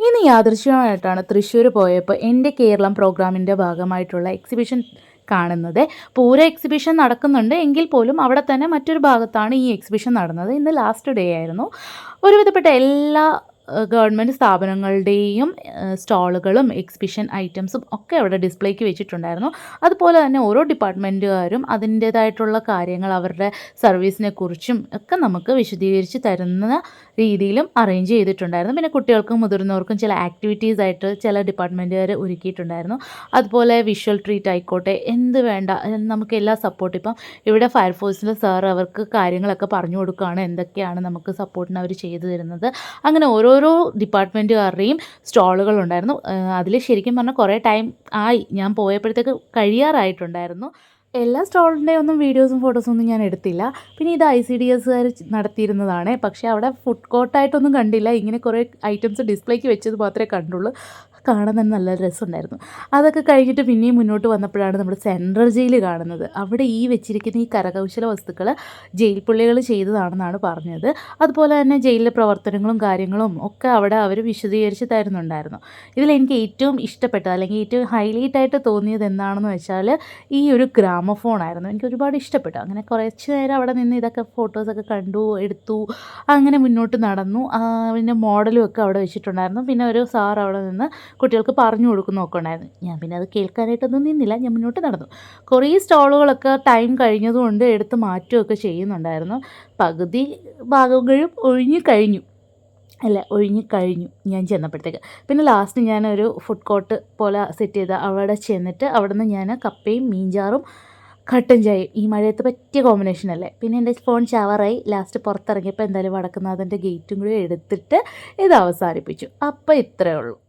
ഇന്ന് യാദൃശ്യമായിട്ടാണ് തൃശ്ശൂർ പോയപ്പോൾ എന്റെ കേരളം പ്രോഗ്രാമിന്റെ ഭാഗമായിട്ടുള്ള എക്സിബിഷൻ കാണുന്നത്. പൂര എക്സിബിഷൻ നടക്കുന്നുണ്ട്. എങ്കിൽ പോലും അവിടെ തന്നെ മറ്റൊരു ഭാഗത്താണ് ഈ എക്സിബിഷൻ നടന്നത്. ഇന്ന് ലാസ്റ്റ് ഡേ ആയിരുന്നു. ഒരുവിധപ്പെട്ട എല്ലാ ഗവൺമെന്റ് സ്ഥാപനങ്ങളുടെയും സ്റ്റാളുകളും എക്സിബിഷൻ ഐറ്റംസും ഒക്കെ അവിടെ ഡിസ്പ്ലേക്ക് വെച്ചിട്ടുണ്ടായിരുന്നു. അതുപോലെ തന്നെ ഓരോ ഡിപ്പാർട്ട്മെന്റുകാരും അതിന്റേതായിട്ടുള്ള കാര്യങ്ങൾ അവരുടെ സർവീസിനെ കുറിച്ചും ഒക്കെ നമുക്ക് വിശദീകരിച്ച് തരുന്ന രീതിയിലും അറേഞ്ച് ചെയ്തിട്ടുണ്ടായിരുന്നു. പിന്നെ കുട്ടികൾക്കും മുതിർന്നവർക്കും ചില ആക്ടിവിറ്റീസ് ആയിട്ട് ചില ഡിപ്പാർട്ട്മെന്റുകാർ ഒരുക്കിയിട്ടുണ്ടായിരുന്നു. അതുപോലെ വിഷ്വൽ ട്രീറ്റ് ആയിക്കോട്ടെ എന്ത് വേണ്ട നമുക്ക് എല്ലാ സപ്പോർട്ടും ഇപ്പം ഇവിടെ ഫയർഫോഴ്സിലെ സാർ അവർക്ക് കാര്യങ്ങളൊക്കെ പറഞ്ഞു കൊടുക്കുകയാണ് എന്തൊക്കെയാണ് നമുക്ക് സപ്പോർട്ടിന് അവർ ചെയ്തു തരുന്നത്. അങ്ങനെ ഓരോരോ ഡിപ്പാർട്ട്മെന്റുകാരുടെയും സ്റ്റാളുകൾ ഉണ്ടായിരുന്നു അതിൽ ശരിക്കും പറഞ്ഞാൽ കുറേ ടൈം ആയി. ഞാൻ പോയപ്പോഴത്തേക്ക് കഴിയാറായിട്ടുണ്ടായിരുന്നു. എല്ലാ സ്റ്റാളിന്റെയും ഒന്നും വീഡിയോസും ഫോട്ടോസും ഒന്നും ഞാൻ എടുത്തില്ല. പിന്നെ ഇത് ഐ സി ഡി എസ്സുകാർ നടത്തിയിരുന്നതാണ്. പക്ഷേ അവിടെ ഫുഡ് കോർട്ടായിട്ടൊന്നും കണ്ടില്ല. ഇങ്ങനെ കുറേ ഐറ്റംസ് ഡിസ്പ്ലേക്ക് വെച്ചത് മാത്രമേ കണ്ടുള്ളൂ. കാണാൻ തന്നെ നല്ല രസമുണ്ടായിരുന്നു. അതൊക്കെ കഴിഞ്ഞിട്ട് പിന്നെയും മുന്നോട്ട് വന്നപ്പോഴാണ് നമ്മുടെ സെൻട്രൽ ജയിൽ കാണുന്നത്. അവിടെ ഈ വെച്ചിരിക്കുന്ന ഈ കരകൗശല വസ്തുക്കൾ ജയിൽ പുള്ളികൾ ചെയ്തതാണെന്നാണ് പറഞ്ഞത്. അതുപോലെ തന്നെ ജയിലിലെ പ്രവർത്തനങ്ങളും കാര്യങ്ങളും ഒക്കെ അവിടെ അവർ വിശദീകരിച്ച് തരുന്നുണ്ടായിരുന്നു ഇതിലെനിക്ക് ഏറ്റവും ഇഷ്ടപ്പെട്ടത് അല്ലെങ്കിൽ ഏറ്റവും ഹൈലൈറ്റ് ആയിട്ട് തോന്നിയത് എന്താണെന്ന് വെച്ചാൽ ഈ ഒരു ഗ്രാമഫോൺ ആയിരുന്നു. എനിക്ക് ഒരുപാട് ഇഷ്ടപ്പെട്ടു. അങ്ങനെ കുറച്ച് നേരം അവിടെ നിന്ന് ഇതൊക്കെ ഫോട്ടോസൊക്കെ കണ്ടു എടുത്തു അങ്ങനെ മുന്നോട്ട് നടന്നു. പിന്നെ മോഡലും ഒക്കെ അവിടെ വെച്ചിട്ടുണ്ടായിരുന്നു. പിന്നെ ഒരു സാർ അവിടെ നിന്ന് കുട്ടികൾക്ക് പറഞ്ഞു കൊടുക്കുന്നൊക്കെ ഉണ്ടായിരുന്നു ഞാൻ പിന്നെ അത് കേൾക്കാനായിട്ടൊന്നും നിന്നില്ല. ഞാൻ മുന്നോട്ട് നടന്നു. കുറേ സ്റ്റോളുകളൊക്കെ ടൈം കഴിഞ്ഞതുകൊണ്ട് എടുത്ത് മാറ്റുകയൊക്കെ ചെയ്യുന്നുണ്ടായിരുന്നു. പകുതി ഭാഗങ്ങളും ഒഴിഞ്ഞു കഴിഞ്ഞു. അല്ല ഒഴിഞ്ഞു കഴിഞ്ഞു. ഞാൻ ചെന്നപ്പോഴത്തേക്ക്. പിന്നെ ലാസ്റ്റ് ഞാനൊരു ഫുഡ് കോർട്ട് പോലെ സെറ്റ് ചെയ്ത് അവിടെ ചെന്നിട്ട് അവിടെ നിന്ന് ഞാൻ കപ്പയും മീൻചാറും കട്ടൻ ചായയും ഈ മഴയത്ത് പറ്റിയ കോമ്പിനേഷൻ അല്ലേ? പിന്നെ എന്റെ ഫോൺ ചവറായി ലാസ്റ്റ് പുറത്തിറങ്ങിയപ്പോൾ എന്തായാലും വടക്കുന്നാഥന്റെ ഗേറ്റും കൂടി എടുത്തിട്ട് ഇത് അവസാനിപ്പിച്ചു. അപ്പോൾ ഇത്രയേ ഉള്ളൂ.